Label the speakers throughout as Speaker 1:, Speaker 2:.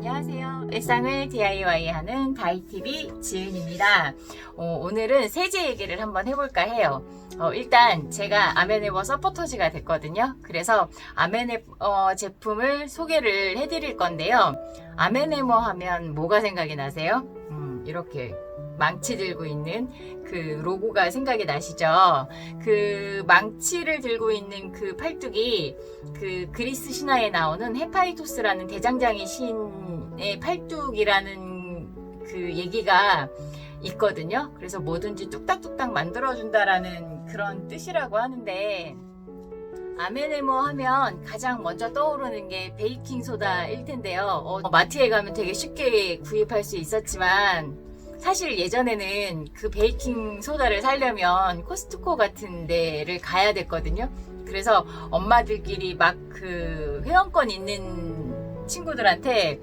Speaker 1: 안녕하세요. 일상을 DIY하는 다이TV 지은입니다. 어, 오늘은 세제 얘기를 한번 해볼까 해요. 어, 일단 제가 아메네버 서포터즈가 됐거든요. 그래서 아메네버 제품을 소개를 해드릴 건데요. 아메네버 하면 뭐가 생각이 나세요? 음, 이렇게 망치 들고 있는 그 로고가 생각이 나시죠? 그 망치를 들고 있는 그 팔뚝이 그 그리스 신화에 나오는 헤파이토스라는 대장장이 신 의 팔뚝이라는 그 얘기가 있거든요. 그래서 뭐든지 뚝딱뚝딱 만들어준다라는 그런 뜻이라고 하는데 아메네모 하면 가장 먼저 떠오르는 게 베이킹 소다일 텐데요. 어, 마트에 가면 되게 쉽게 구입할 수 있었지만 사실 예전에는 그 베이킹 소다를 사려면 코스트코 같은 데를 가야 됐거든요. 그래서 엄마들끼리 막 그 회원권 있는 친구들한테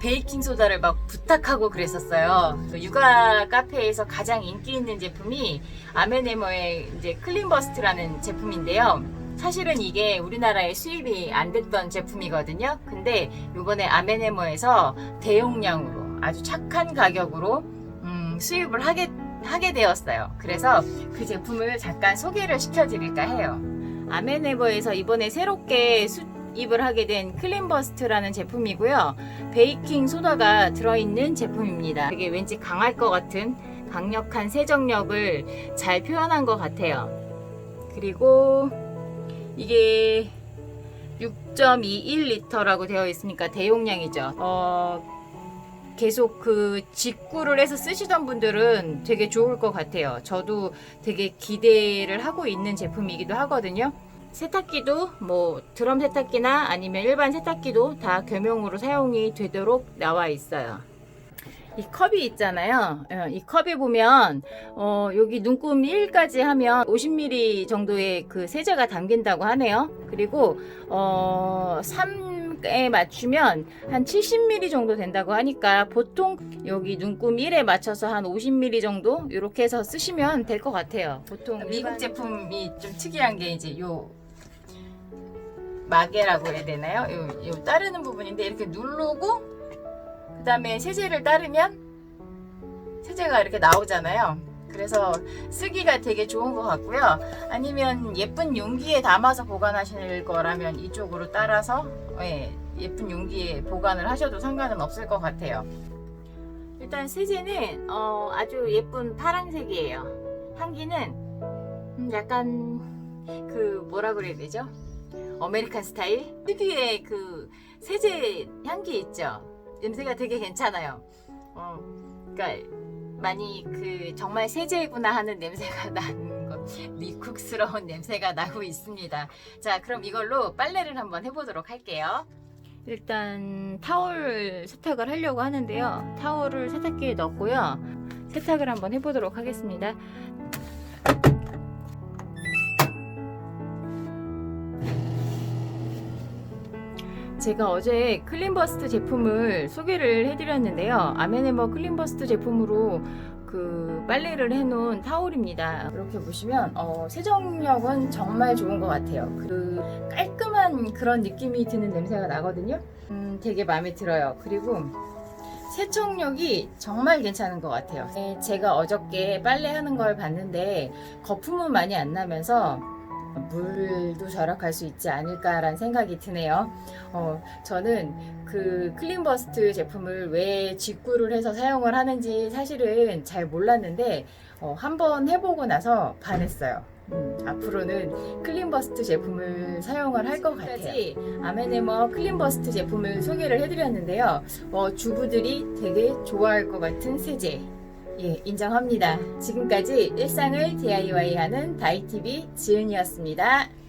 Speaker 1: 베이킹 소다를 막 부탁하고 그랬었어요. 그 육아 카페에서 가장 인기 있는 제품이 아메네모의 이제 클린버스트라는 제품인데요. 사실은 이게 우리나라에 수입이 안 됐던 제품이거든요. 근데 이번에 아메네모에서 대용량으로 아주 착한 가격으로 음, 수입을 하게 하게 되었어요. 그래서 그 제품을 잠깐 소개를 시켜드릴까 해요. 아메네버에서 이번에 새롭게 수 입을 하게 된 클린버스트라는 제품이고요. 베이킹 소다가 들어있는 제품입니다. 이게 왠지 강할 것 같은 강력한 세정력을 잘 표현한 것 같아요. 그리고 이게 6.21리터라고 되어 있으니까 대용량이죠. 어, 계속 그 직구를 해서 쓰시던 분들은 되게 좋을 것 같아요. 저도 되게 기대를 하고 있는 제품이기도 하거든요. 세탁기도 뭐 드럼 세탁기나 아니면 일반 세탁기도 다 겸용으로 사용이 되도록 나와 있어요. 이 컵이 있잖아요. 어, 이 컵에 보면 어, 여기 눈금 1까지 하면 50ml 정도의 그 세제가 담긴다고 하네요. 그리고 어, 3에 맞추면 한 70ml 정도 된다고 하니까 보통 여기 눈금 1에 맞춰서 한 50ml 정도 이렇게 해서 쓰시면 될 것 같아요. 보통 미국 제품이 좀 특이한 게 이제 요 마개라고 해야 되나요? 요, 요 따르는 부분인데 이렇게 누르고 그 다음에 세제를 따르면 세제가 이렇게 나오잖아요. 그래서 쓰기가 되게 좋은 것 같고요. 아니면 예쁜 용기에 담아서 보관하실 거라면 이쪽으로 따라서 예, 예쁜 용기에 보관을 하셔도 상관은 없을 것 같아요. 일단 세제는 어, 아주 예쁜 파란색이에요. 향기는 음, 약간 그 뭐라 그래야 되죠? 아메리칸 스타일 특유의 그 세제 향기 있죠. 냄새가 되게 괜찮아요. 어, 그러니까 많이 그 정말 세제구나 하는 냄새가 나는 거 미국스러운 냄새가 나고 있습니다. 자, 그럼 이걸로 빨래를 한번 해보도록 할게요. 일단 타월 세탁을 하려고 하는데요. 타월을 세탁기에 넣고요. 세탁을 한번 해보도록 하겠습니다. 제가 어제 클린버스트 제품을 소개를 해드렸는데요. 아메네머 클린버스트 제품으로 그 빨래를 해놓은 타올입니다. 이렇게 보시면 어, 세정력은 정말 좋은 것 같아요. 그 깔끔한 그런 느낌이 드는 냄새가 나거든요. 음, 되게 마음에 들어요. 그리고 세척력이 정말 괜찮은 것 같아요. 네, 제가 어저께 빨래하는 걸 봤는데 거품은 많이 안 나면서 물도 절약할 수 있지 않을까라는 생각이 드네요. 어, 저는 그 클린버스트 제품을 왜 직구를 해서 사용을 하는지 사실은 잘 몰랐는데 어, 한번 해보고 나서 반했어요. 음, 앞으로는 클린버스트 제품을 사용을 할 것 같아요. 아메네머 클린버스트 제품을 소개를 해드렸는데요. 어, 주부들이 되게 좋아할 것 같은 세제. 예, 인정합니다. 지금까지 일상을 DIY하는 다이TV 지은이었습니다.